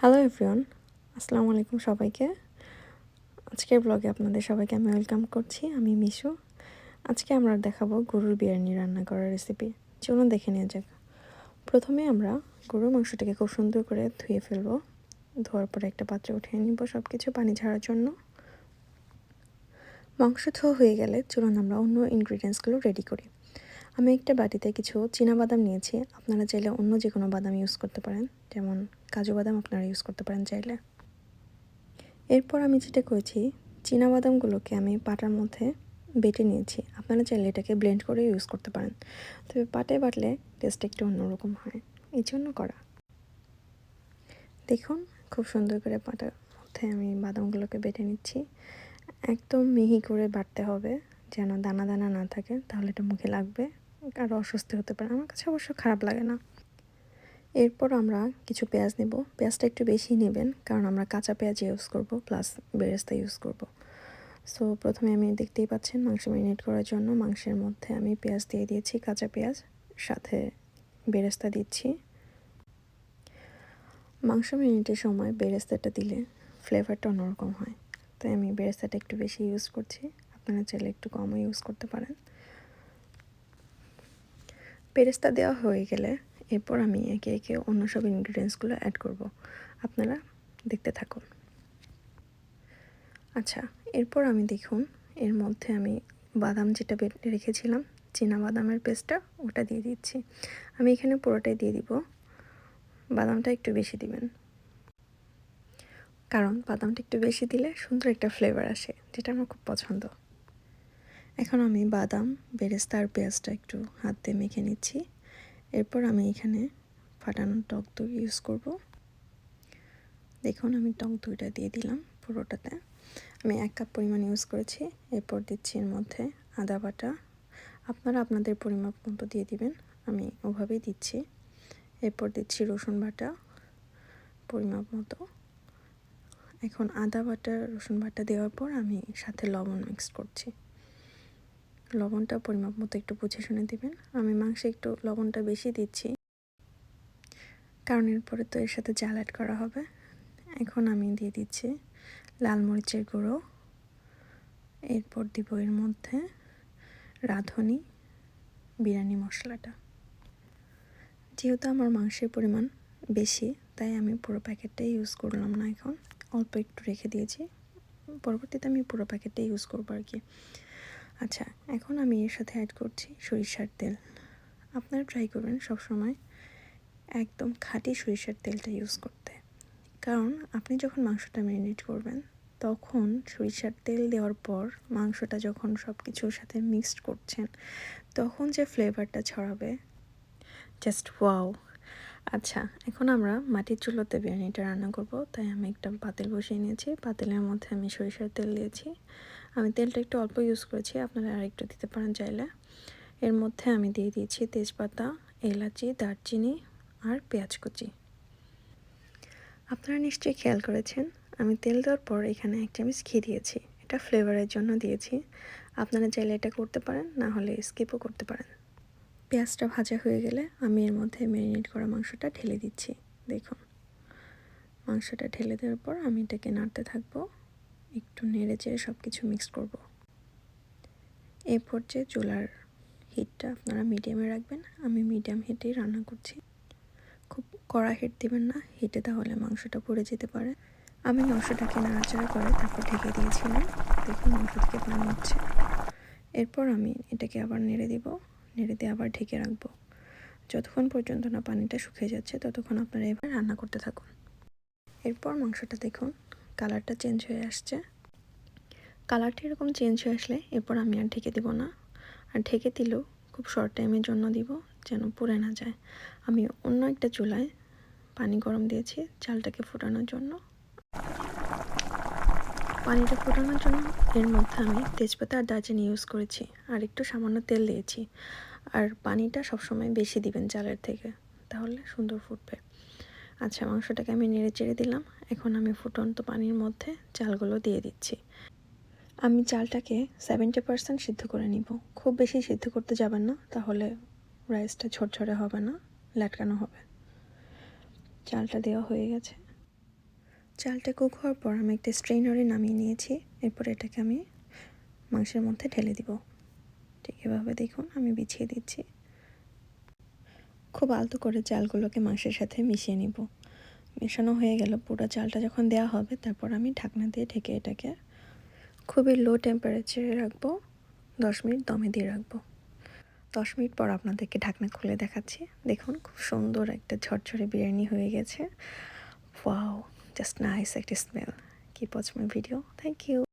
Hello everyone আসসালামু আলাইকুম সবাইকে। আজকের ব্লগে আপনাদের সবাইকে আমি ওয়েলকাম করছি। আমি মিশু। আজকে আমরা দেখাবো গরুর বিরিয়ানি রান্না করার রেসিপি চলুন দেখে নেওয়া যাক। প্রথমে আমরা গরুর মাংসটাকে খুব সুন্দর করে ধুয়ে ফেলব। ধোয়ার পরে একটা পাত্রে উঠিয়ে নিব সব কিছু পানি ঝাড়ার জন্য। মাংস ধোয়া হয়ে গেলে চলুন আমরা অন্য ইনগ্রিডিয়েন্টসগুলো রেডি করি। আমি একটা বাটিতে কিছু বাদাম নিয়েছি। আপনারা চাইলে অন্য যে কোনো বাদাম ইউজ করতে পারেন। যেমন কাজু বাদাম আপনারা ইউজ করতে পারেন চাইলে। এরপর আমি যেটা করেছি বাদামগুলোকে আমি পাটার মধ্যে বেটে নিয়েছি। আপনারা চাইলে এটাকে ব্লেন্ড করে ইউজ করতে পারেন। তবে পাটে বাটলে টেস্ট একটু অন্যরকম হয়। এই জন্য করা। দেখুন, খুব সুন্দর করে পাটার মধ্যে আমি বাদামগুলোকে বেটে নিচ্ছি। একদম মিহি করে বাটতে হবে। যেন দানা দানা না থাকে, তাহলে এটা মুখে লাগবে। আরও অস্বস্তি হতে পারে। আমার কাছে অবশ্য খারাপ লাগে না। এরপর আমরা কিছু পেঁয়াজ নেব। পেঁয়াজটা একটু বেশি নেবেন, কারণ আমরা কাঁচা পেঁয়াজ ইউজ করব প্লাস বেরেস্তা ইউজ করব। সো প্রথমে আমি দেখতেই পাচ্ছেন মাংস ম্যারিনেট করার জন্য মাংসের মধ্যে আমি পেঁয়াজ দিয়ে দিয়েছি, কাঁচা পেঁয়াজ, সাথে বেরেস্তা দিচ্ছি। মাংস ম্যারিনেটের সময় বেরেস্তাটা দিলে ফ্লেভারটা অন্যরকম হয়। তাই আমি বেরেস্তাটা একটু বেশি ইউজ করছি। আপনারা চাইলে একটু কমও ইউজ করতে পারেন। পেরেস্তা দেওয়া হয়ে গেলে এরপর আমি একে একে অন্য সব ইনগ্রিডিয়েন্টসগুলো অ্যাড করব। আপনারা দেখতে থাকুন। আচ্ছা এরপর আমি দেখুন, এর মধ্যে আমি বাদাম যেটা রেখেছিলাম চীনা বাদামের পেস্টটা ওটা দিয়ে দিচ্ছি। আমি এখানে পুরোটাই দিয়ে দিব। বাদামটা একটু বেশি দিবেন। কারণ বাদামটা একটু বেশি দিলে সুন্দর একটা ফ্লেভার আসে, যেটা আমার খুব পছন্দ। এখন আমি বাদাম, বেরেস্তা আর পেঁয়াজটা একটু হাত দিয়ে মেখে নিচ্ছি। এরপর আমি এখানে ফাটানো টক দই ইউজ করব। দেখুন আমি টক দইটা দিয়ে দিলাম পুরোটাতে। আমি এক কাপ পরিমাণ ইউজ করেছি। এরপর দিচ্ছি এর মধ্যে আদা বাটা। আপনারা আপনাদের পরিমাপ মতো দিয়ে দিবেন। আমি ওভাবেই দিচ্ছি। এরপর দিচ্ছি রসুন বাটা পরিমাপ মতো। এখন আদা বাটা, রসুন বাটা দেওয়ার পর আমি সাথে লবণ মিক্স করছি। লবণটা পরিমাপ মতো একটু বুঝে শুনে দেবেন। আমি মাংসে একটু লবণটা বেশি দিচ্ছি। কারণ এরপরে তো এর সাথে জাল অ্যাড করা হবে। এখন আমি দিয়ে দিচ্ছি লাল মরিচের গুঁড়ো। এরপর দিব এর মধ্যে রাঁধুনি বিরিয়ানি মশলাটা। যেহেতু আমার মাংসের পরিমাণ বেশি, তাই আমি পুরো প্যাকেটটাই ইউজ করলাম না এখন। অল্প একটু রেখে দিয়েছি। পরবর্তীতে আমি পুরো প্যাকেটটাই ইউজ করব আর কি। আচ্ছা এখন আমি এর সাথে অ্যাড করছি সরিষার তেল। আপনারা ট্রাই করবেন সবসময় একদম খাঁটি সরিষার তেলটা ইউজ করতে। কারণ আপনি যখন মাংসটা ম্যারিনেট করবেন, তখন সরিষার তেল দেওয়ার পর মাংসটা যখন সব কিছুর সাথে মিক্সড করছেন, তখন যে ফ্লেভারটা ছড়াবে জাস্ট ওয়াও আচ্ছা এখন আমরা মাটির চুলোতে বিরিয়ানিটা রান্না করব। তাই আমি একটা পাতিল বসিয়ে নিয়েছি। পাতিলের মধ্যে আমি সরিষার তেল দিয়েছি। আমি তেলটা একটু অল্প ইউজ করেছি, আপনারা আর একটু দিতে পারেন চাইলে। এর মধ্যে আমি দিয়ে দিয়েছি তেজপাতা, এলাচি, দারচিনি আর পেঁয়াজ কুচি। আপনারা নিশ্চয়ই খেয়াল করেছেন, আমি তেল দেওয়ার পর এখানে এক চামচ ঘি দিয়েছি। এটা ফ্লেভারের জন্য দিয়েছি। আপনারা চাইলে এটা করতে পারেন, না হলে স্কিপও করতে পারেন। পেঁয়াজটা ভাজা হয়ে গেলে আমি এর মধ্যে ম্যারিনেট করা মাংসটা ঢেলে দিচ্ছি। দেখুন, মাংসটা ঢেলে দেওয়ার পর আমি এটাকে নাড়তে থাকব। একটু নেড়ে চেড়ে সব কিছু মিক্স করব। এই পর্যায়ে চুলার হিটটা আপনারা মিডিয়ামে রাখবেন। আমি মিডিয়াম হিটেই রান্না করছি। খুব কড়া হিট দিবেন না। হিটে তাহলে মাংসটা পড়ে যেতে পারে। আমি মাংসটাকে নাড়াচাড়া করে তারপর ঢেকে দিয়েছিলাম। দেখুন মাংস থেকে পানি হচ্ছে। এরপর আমি এটাকে আবার নেড়ে দিব। নেড়ে দিয়ে আবার ঢেকে রাখব। যতক্ষণ পর্যন্ত না পানিটা শুকিয়ে যাচ্ছে, ততক্ষণ আপনারা এবার রান্না করতে থাকুন। এরপর মাংসটা দেখুন। কালারটা চেঞ্জ হয়ে আসছে। কালারটা এরকম চেঞ্জ হয়ে আসলে এরপর আমি আর ঢেকে দিব না। আর ঢেকে দিলেও খুব শর্ট টাইমের জন্য দিব যেন পুড়ে না যায়। আমি অন্য একটা চুলায় পানি গরম দিয়েছি চালটাকে ফোটানোর জন্য। পানিটা ফোটানোর জন্য এর মধ্যে আমি তেজপাতা আর দারচিনি ইউজ করেছি। আর একটু সামান্য তেল দিয়েছি। আর পানিটা সবসময় বেশি দিবেন চালের থেকে, তাহলে সুন্দর ফুটবে। আচ্ছা মাংসটাকে আমি নেড়ে চেড়ে দিলাম। এখন আমি ফুটন্ত পানির মধ্যে চালগুলো দিয়ে দিচ্ছি। আমি চালটাকে সেভেন্টি পারসেন্ট সিদ্ধ করে নিব। খুব বেশি সিদ্ধ করতে যাবেন না, তাহলে রাইসটা ঝরঝরে হবে না, লাটকানো হবে। চালটা দেওয়া হয়ে গেছে। চালটা কুক হওয়ার পর আমি একটা স্ট্রেনারে নামিয়ে নিয়েছি। এরপর এটাকে আমি মাংসের মধ্যে ঢেলে দিব। ঠিক এভাবে দেখুন, আমি বিছিয়ে দিচ্ছি। খুব আলতো করে চালগুলোকে মাংসের সাথে মিশিয়ে নিব। মেশানো হয়ে গেল পুরো চালটা যখন দেওয়া হবে, তারপর আমি ঢাকনা দিয়ে ঢেকে এটাকে খুবই লো টেম্পারেচারে রাখব, দশ মিনিট দমে দিয়ে রাখব। দশ মিনিট পর আপনাদেরকে ঢাকনা খুলে দেখাচ্ছি। দেখুন খুব সুন্দর একটা ঝরঝরে বিরিয়ানি হয়ে গেছে। ওয়াও জাস্ট নাইস একটা smell watch my video thank you